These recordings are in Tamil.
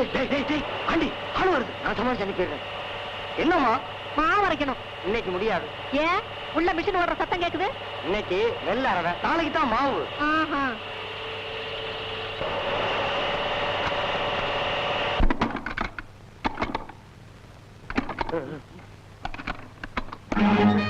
டேய் டேய் டேய் டேய் ஆண்டி ஆளு வருது. நான் சமாளிச்சு அனுப்பிடுறேன் என்னம்மா? மாவு அரைக்கணும். இன்னைக்கு முடியாது. ஏன்? உள்ள மிஷின் ஓடுற சத்தம் கேக்குது. இன்னைக்கு வெள்ள அரவை நாளைக்கு தான் மாவு. ஆஹா. அட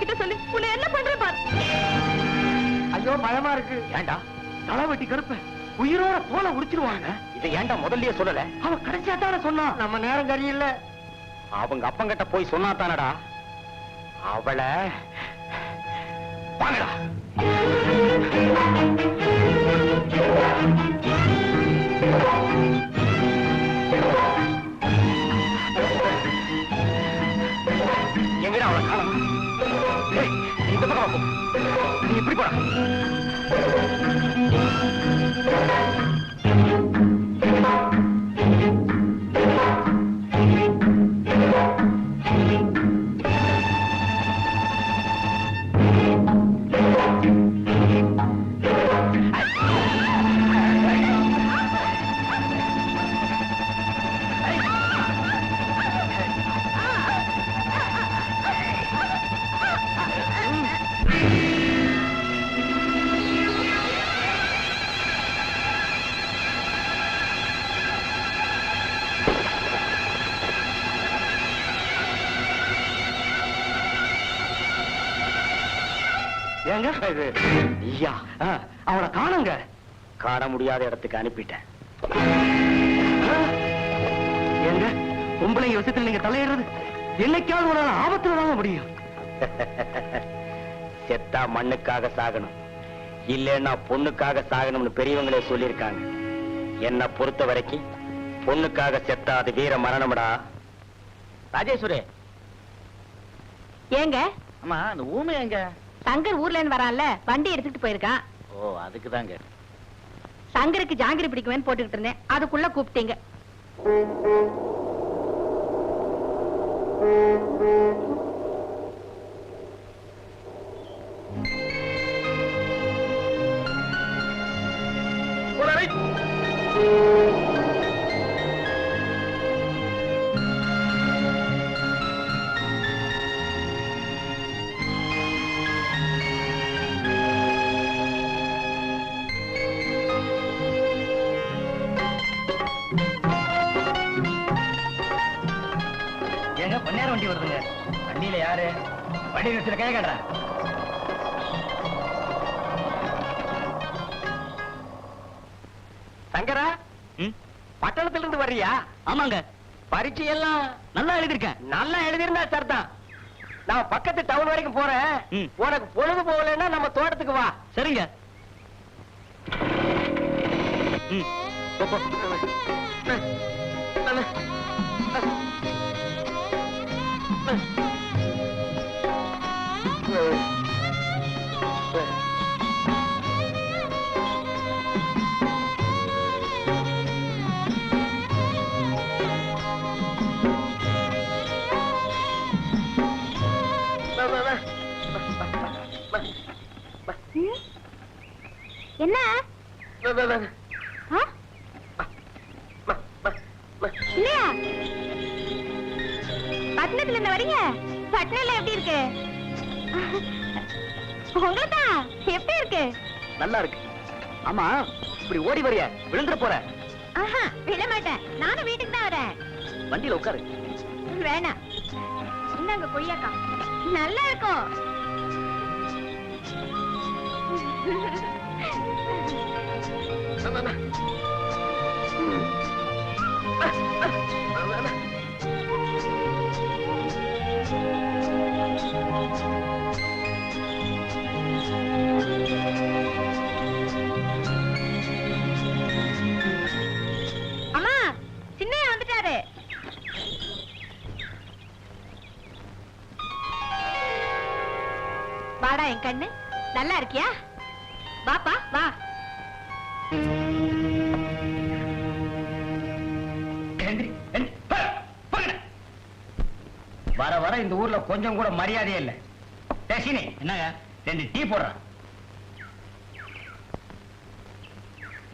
அவர்கிட்ட சொல்லி. உன்னை என்ன பண்ற பாரு. ஐயோ பயமா இருக்கு. ஏண்டா? தலை வெட்டி கருப்ப. உயிரோட தோலை உரிச்சிருவாங்க. இதை ஏன்டா முதல்லயே சொல்லல? அவன் கடைசியா தானே சொன்னான் நம்ம நேரம் சரியில்ல. அவங்க அப்பங்கிட்ட போய் சொன்னா தானடா? அவளை வாங்கடா. இது ஐயா. அவனை காணுங்க. காண முடியாத இடத்துக்கு அனுப்பிட்டேன். ஆ, ஏங்க பொம்பளைங்க விஷயத்துல நீங்க தலையிடுறது என்னைக்காவது ஒரு ஆபத்துல தாங்க முடியும். செத்தா மண்ணுக்காக சாகணும். இல்லைன்னா பொண்ணுக்காக சாகணும்னு பெரியவங்களே சொல்லியிருக்காங்க. என்ன பொறுத்த வரைக்கும் பொண்ணுக்காக செத்தா அது வீர மரணம்டா. ராஜேஸ்வரி. ஏங்க? அம்மா அந்த ஊமை எங்க? சங்கர் ஊர்ல இருந்து வரான்ல வண்டி எடுத்துட்டு போயிருக்கான். ஓ அதுக்கு தாங்க சங்கருக்கு ஜாங்கிரி பிடிக்குமேன்னு போட்டுக்கிட்டு இருந்தேன். அதுக்குள்ள கூப்பிட்டீங்க. வண்டி வருதுங்க. வண்டியில யாரு? வண்டி நிறுத்தில கை காட்டுறா சங்கரா பட்டணத்துல இருந்து வர்றியா? ஆமாங்க. பரீட்சை எல்லாம் நல்லா எழுதிருக்கேன் நல்லா எழுதிருந்தா சரிதான். நான் பக்கத்து டவுன் வரைக்கும் போறேன். உனக்கு பொழுது போகலைன்னா நம்ம தோட்டத்துக்கு வா. சரிங்க. ம், பட்டணத்துல இருந்து வரீங்க? பட்டணம்ல எப்படி இருக்கு? உங்களுக்கா? எப்படி இருக்கு? நல்லா இருக்கு. ஆமா இப்படி ஓடி வரிய? விழுந்துற போற. ஆஹா விட மாட்டேன். நானும் வீட்டுக்கு தான் வரேன். வண்டியில உட்காரு. வேணாம். இந்தாங்க கொய்யாக்கா. நல்லா இருக்கும். சின்னையா வந்துட்டாரு வாடா என் கண்ணு. நல்லா இருக்கியா? கொஞ்சம் கூட மரியாதையே இல்ல. டேசினி என்னங்க? ரெண்டு டீ போடுறேன்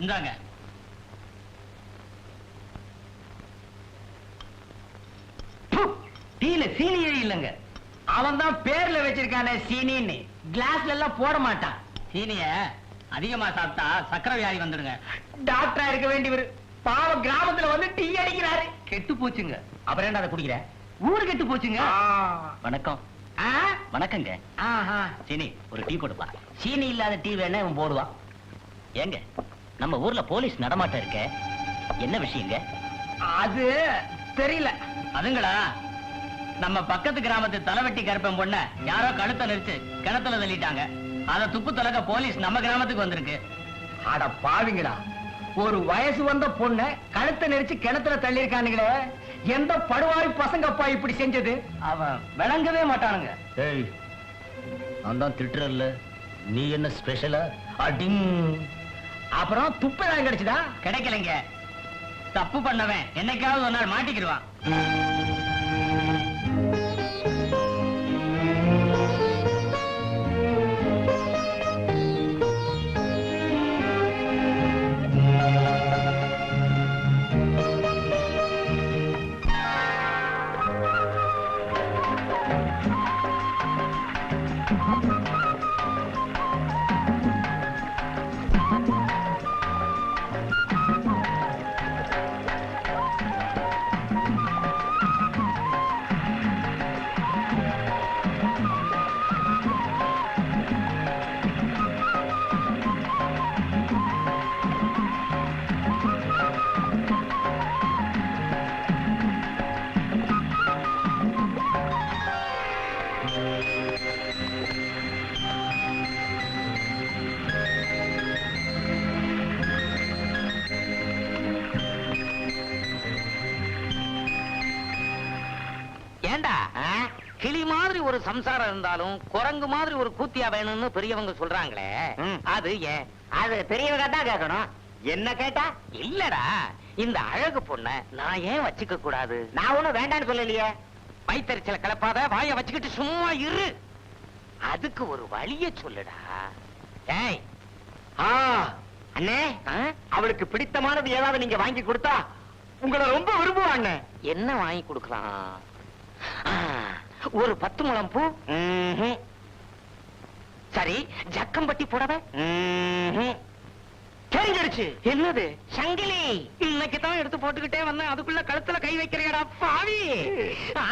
இந்தாங்க. டீல சீனியே இல்லைங்க. அவன் தான் பேர்ல வச்சிருக்கானே சீனின்னு. கிளாஸ்ல எல்லாம் போட மாட்டான். சீனிய அதிகமா சாப்பிட்டா சக்கரை வியாதி வந்துடுங்க. டாக்டரா இருக்க வேண்டியவர் பாவம் கிராமத்துல வந்து டீ அடிக்கிறாரு. கெட்டு போச்சுங்க. அப்புறம் என்ன அதை குடிக்கிற? ஊரு கெட்டு போச்சுங்க. வணக்கம்? வணக்கங்க. சீனி ஒரு டீ போடுப்பா சீனி இல்லாத டீ வேணா இவன் போடுவான் ஏங்க நம்ம ஊர்ல போலீஸ் நடமாட்டம் இருக்க. என்ன விஷயங்க? அது தெரியல. அதுங்களா? நம்ம பக்கத்து கிராமத்து தலைவெட்டி கருப்பன் பொண்ண யாரோ கழுத்தை நெரிச்சு கிணத்துல தள்ளிட்டாங்க. அத துப்பு தொலைக்க போலீஸ் நம்ம கிராமத்துக்கு வந்திருக்கு. அட பாவிங்களா ஒரு வயசு வந்த பொண்ண கழுத்தை நெரிச்சு கிணத்துல தள்ளியிருக்கானுங்களே எந்த படுவாய் பசங்கப்பா இப்படி செஞ்சது? அவன் விளங்கவே மாட்டானுங்க. ஏய் நான் தான் திட்டுறல்ல. நீ என்ன ஸ்பெஷலா அடிங். அப்புறம் துப்பதான் கிடைச்சுதா? கிடைக்கலைங்க. தப்பு பண்ணவன் என்னைக்காவது ஒரு நாள் மாட்டிக்கிடுவான். கிளி மாதிரி ஒரு சம்சாரம் இருந்தாலும் குரங்கு மாதிரி ஒரு கூத்தியா வேணும்னு பெரியவங்க சொல்றாங்களே. அது ஏன்? அது பெரியவங்க தான் கேட்கணும். என்ன கேட்டா? இல்லடா இந்த அழகு பொண்ண நான் ஏன் வச்சுக்க கூடாது? நான் ஒண்ணும் வேண்டான்னு சொல்லலையே. வயித்தறிச்சல கலப்பாத வாய வச்சுக்கிட்டு சும்மா இரு. அதுக்கு ஒரு வழிய சொல்லுடா. ஏய். ஆ, அண்ணே? அவளுக்கு பிடித்தமானது ஏதாவது நீங்க வாங்கி கொடுத்தா உங்களை ரொம்ப விரும்புவா அண்ணே என்ன வாங்கி கொடுக்கலாம்? ஒரு பத்து முழம் பூ. சரி ஜக்கம்பட்டி புடவை. ம்ஹும். தெரிஞ்சிடுச்சு. என்னது? சங்கிலி. இன்னைக்கு தான் எடுத்து போட்டுக்கிட்டே வந்தேன். அதுக்குள்ள கழுத்துல கை வைக்கிறியடா பாவி.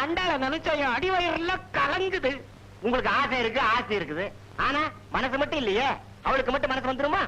அண்டால நினைச்சா என் அடி வயிறுல கலங்குது. உங்களுக்கு ஆசை இருக்கு ஆசை இருக்குது. ஆனா மனசு மட்டும் இல்லையே? அவளுக்கு மட்டும் மனசு வந்துருமா?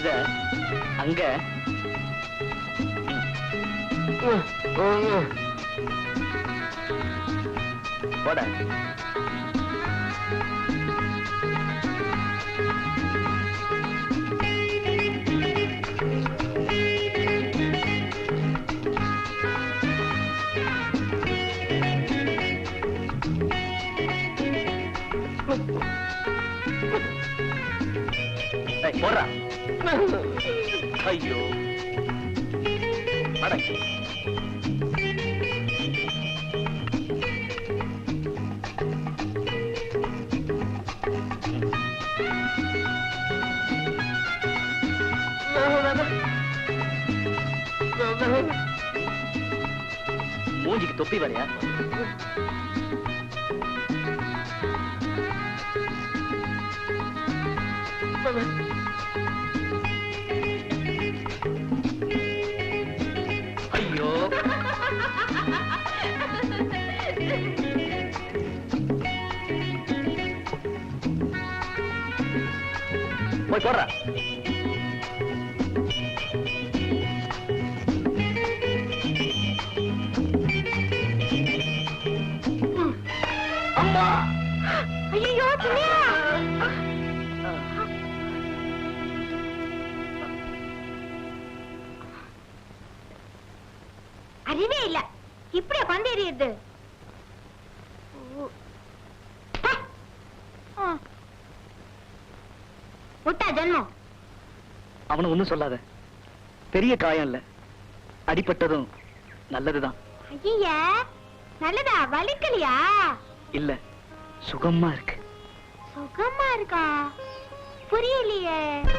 இத அங்க. போட. போடுறா. போடுறா ஐயோ அட மூஞ்சிக்கு தொப்பி வரையா ஐயோ போய் போடுறா. ஐயோ சின்னையா. முட்டா ஜென்மம். அவனை ஒண்ணும் சொல்லாத. பெரிய காயம் இல்ல. அடிபட்டதும் நல்லதுதான். ஐயா நல்லதா? வலிக்கலையா? இல்ல. சுகமா இருக்கு. சுகமா இருக்கா? புரியலையே.